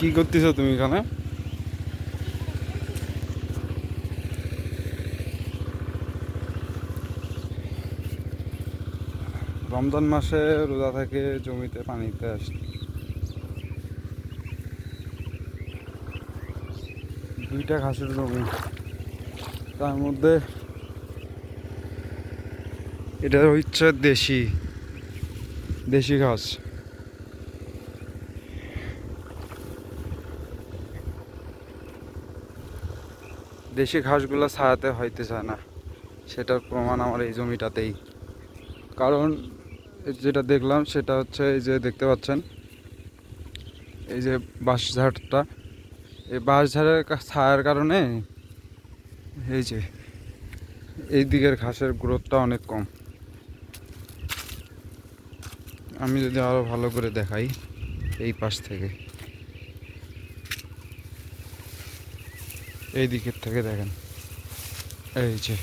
কি করতেছো তুমি এখানে? রমজান মাসে রোজা থেকে জমিতে পানিতে আসে দুইটা ঘাসের জমি। তার মধ্যে এটা হচ্ছে দেশি দেশি ঘাস। দেশি ঘাসগুলো ছায়াতে হইতে চায় না। সেটার প্রমাণ আমার এই জমিটাতেই। কারণ যেটা দেখলাম সেটা হচ্ছে এই যে দেখতে পাচ্ছেন, এই যে বাঁশঝাড়টা এই বাঁশঝাড়ের ছায়ার কারণে এই যে এই দিকের ঘাসের গ্রোথটা অনেক কম। আমি যদি আরও ভালো করে দেখাই এই পাশ থেকে। এই দিকের থেকে দেখেন। এই যে।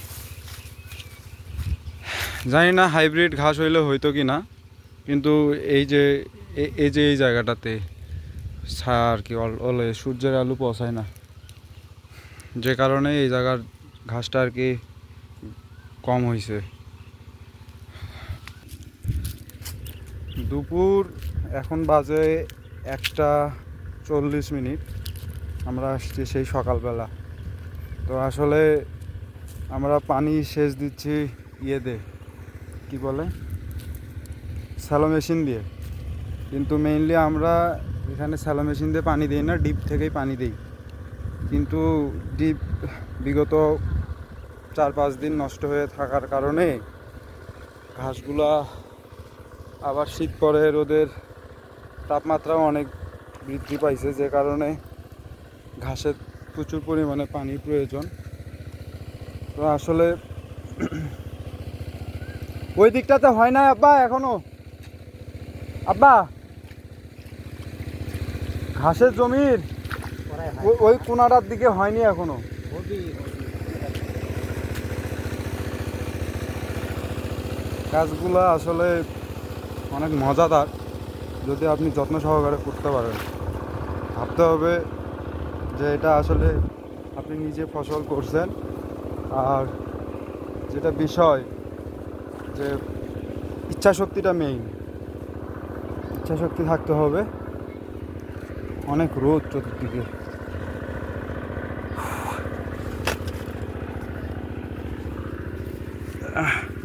জানি না হাইব্রিড ঘাস হইলে হইতো কি না কিন্তু এই যে এই যে এই জায়গাটাতে ছায়া আর কি অল- সূর্যের আলু পৌঁছায় না। যে কারণে এই জায়গার ঘাসটা আর কি কম হয়েছে দুপুর এখন বাজে একটা চল্লিশ মিনিট। আমরা আসছি সেই সকালবেলা। তো আসলে আমরা পানি সেচ দিচ্ছি ইয়ে দিয়ে কী বলে? স্যালো মেশিন দিয়ে। কিন্তু মেইনলি আমরা এখানে স্যালো মেশিন দিয়ে পানি দিই না, ডিপ থেকেই পানি দিই। কিন্তু ডিপ বিগত চার পাঁচ দিন নষ্ট হয়ে থাকার কারণে ঘাসগুলা আবার শীত পরে রোদের তাপমাত্রাও অনেক বৃদ্ধি পাইছে, যে কারণে ঘাসের প্রচুর পরিমাণে পানির প্রয়োজন। তো আসলে ওই দিকটাতে হয় না আব্বা এখনও। আব্বা, ঘাসের জমির ওই কোনাটার দিকে হয়নি এখনও। কাজগুলো আসলে অনেক মজাদার, যদি আপনি যত্ন সহকারে করতে পারেন। ভাবতে হবে যে এটা আসলে আপনি নিজে ফসল করছেন। আর যেটা বিষয় যে ইচ্ছা শক্তিটা মেইন ইচ্ছা শক্তি থাকতে হবে। অনেক রোদ চতুর্দিকে। আহ,